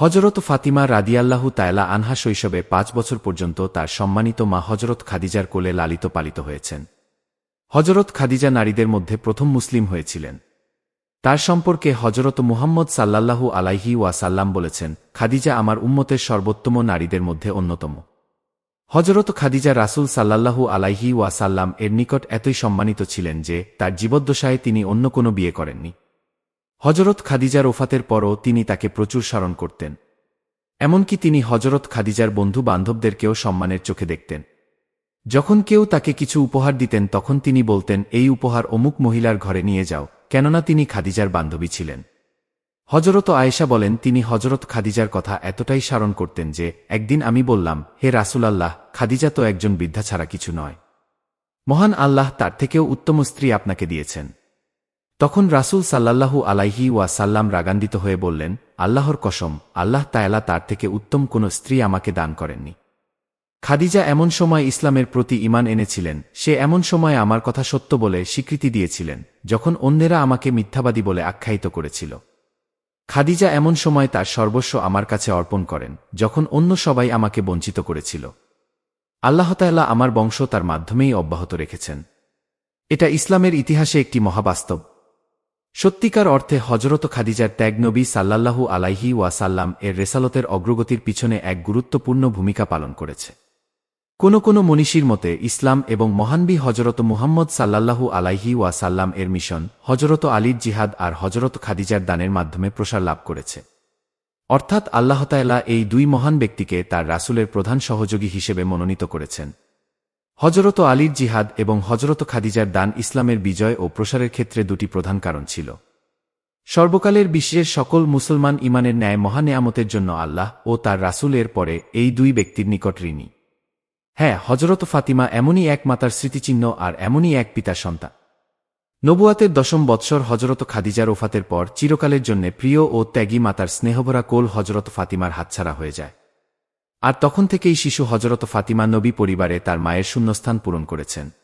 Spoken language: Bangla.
হজরত ফাতিমা রাদিয়াল্লাহু তায়লা আনহা শৈশবে পাঁচ বছর পর্যন্ত তার সম্মানিত মা হজরত খাদিজার কোলে লালিত পালিত হয়েছেন। হজরত খাদিজা নারীদের মধ্যে প্রথম মুসলিম হয়েছিলেন। তার সম্পর্কে হজরত মুহাম্মদ সাল্লাল্লাহু আলাইহি ওয়াসাল্লাম বলেছেন, খাদিজা আমার উম্মতের সর্বোত্তম নারীদের মধ্যে অন্যতম। হজরত খাদিজা রাসুল সাল্লাল্লাহু আলাইহি ওয়াসাল্লাম এর নিকট এতই সম্মানিত ছিলেন যে, তার জীবদ্দশায় তিনি অন্য কোনো বিয়ে করেননি। হজরত খাদিজার ওফাতের পরও তিনি তাকে প্রচুর স্মরণ করতেন। এমনকি তিনি হজরত খাদিজার বন্ধু বান্ধবদেরকেও সম্মানের চোখে দেখতেন। যখন কেউ তাকে কিছু উপহার দিতেন, তখন তিনি বলতেন, এই উপহার অমুক মহিলার ঘরে নিয়ে যাও, কেননা তিনি খাদিজার বান্ধবী ছিলেন। হজরত আয়েশা বলেন, তিনি হজরত খাদিজার কথা এতটাই স্মরণ করতেন যে, একদিন আমি বললাম, হে রাসুলাল্লাহ খাদিজা তো একজন বৃদ্ধা ছাড়া কিছু নয়। মহান আল্লাহ তার থেকেও উত্তম স্ত্রী আপনাকে দিয়েছেন তখন রাসূল সাল্লাল্লাহু আলাইহি ওয়া সাল্লাম রাগান্বিত হয়ে বললেন, আল্লাহর কসম, আল্লাহ তায়ালা তার থেকে উত্তম কোন স্ত্রী আমাকে দান করেননি। খাদিজা এমন সময় ইসলামের প্রতি ইমান এনেছিলেন, সে এমন সময় আমার কথা সত্য বলে স্বীকৃতি দিয়েছিলেন, যখন অন্যেরা আমাকে মিথ্যাবাদী বলে আখ্যায়িত করেছিল। খাদিজা এমন সময় তার সর্বস্ব আমার কাছে অর্পণ করেন, যখন অন্য সবাই আমাকে বঞ্চিত করেছিল। আল্লাহতাল্লাহ আমার বংশ তার মাধ্যমেই অব্যাহত রেখেছেন। এটা ইসলামের ইতিহাসে একটি মহাবাস্তব। সত্যিকার অর্থে হজরত খাদিজার ত্যাগ নবী সাল্লাল্লাহু আলাইহি ওয়াসাল্লাম এর রেসালতের অগ্রগতির পিছনে এক গুরুত্বপূর্ণ ভূমিকা পালন করেছে। কোন কোন মনীষীর মতে ইসলাম এবং মহানবী হজরত মুহাম্মদ সাল্লাল্লাহু আলাইহি ওয়াসাল্লাম এর মিশন হজরত আলীর জিহাদ আর হজরত খাদিজার দানের মাধ্যমে প্রসার লাভ করেছে। অর্থাৎ আল্লাহতায়লা এই দুই মহান ব্যক্তিকে তার রাসুলের প্রধান সহযোগী হিসেবে মনোনীত করেছেন। হজরত আলীর জিহাদ এবং হজরত খাদিজার দান ইসলামের বিজয় ও প্রসারের ক্ষেত্রে দুটি প্রধান কারণ ছিল। সর্বকালের বিশ্বের সকল মুসলমান ইমানের ন্যায় মহানেয়ামতের জন্য আল্লাহ ও তার রাসুলের পরে এই দুই ব্যক্তির নিকট ঋণী। হ্যাঁ হজরত ফাতিমা এমনই এক মাতার স্মৃতিচিহ্ন আর এমনই এক পিতার সন্তান। নবুয়াতের দশম বৎসর হজরত খাদিজার ওফাতের পর চিরকালের জন্য প্রিয় ও ত্যাগী মাতার স্নেহভরা কোল হজরত ফাতিমার হাতছাড়া হয়ে যায়। আর তখন থেকেই শিশু হজরত ফাতিমা নবী পরিবারে তার মায়ের শূন্যস্থান পূরণ করেছেন।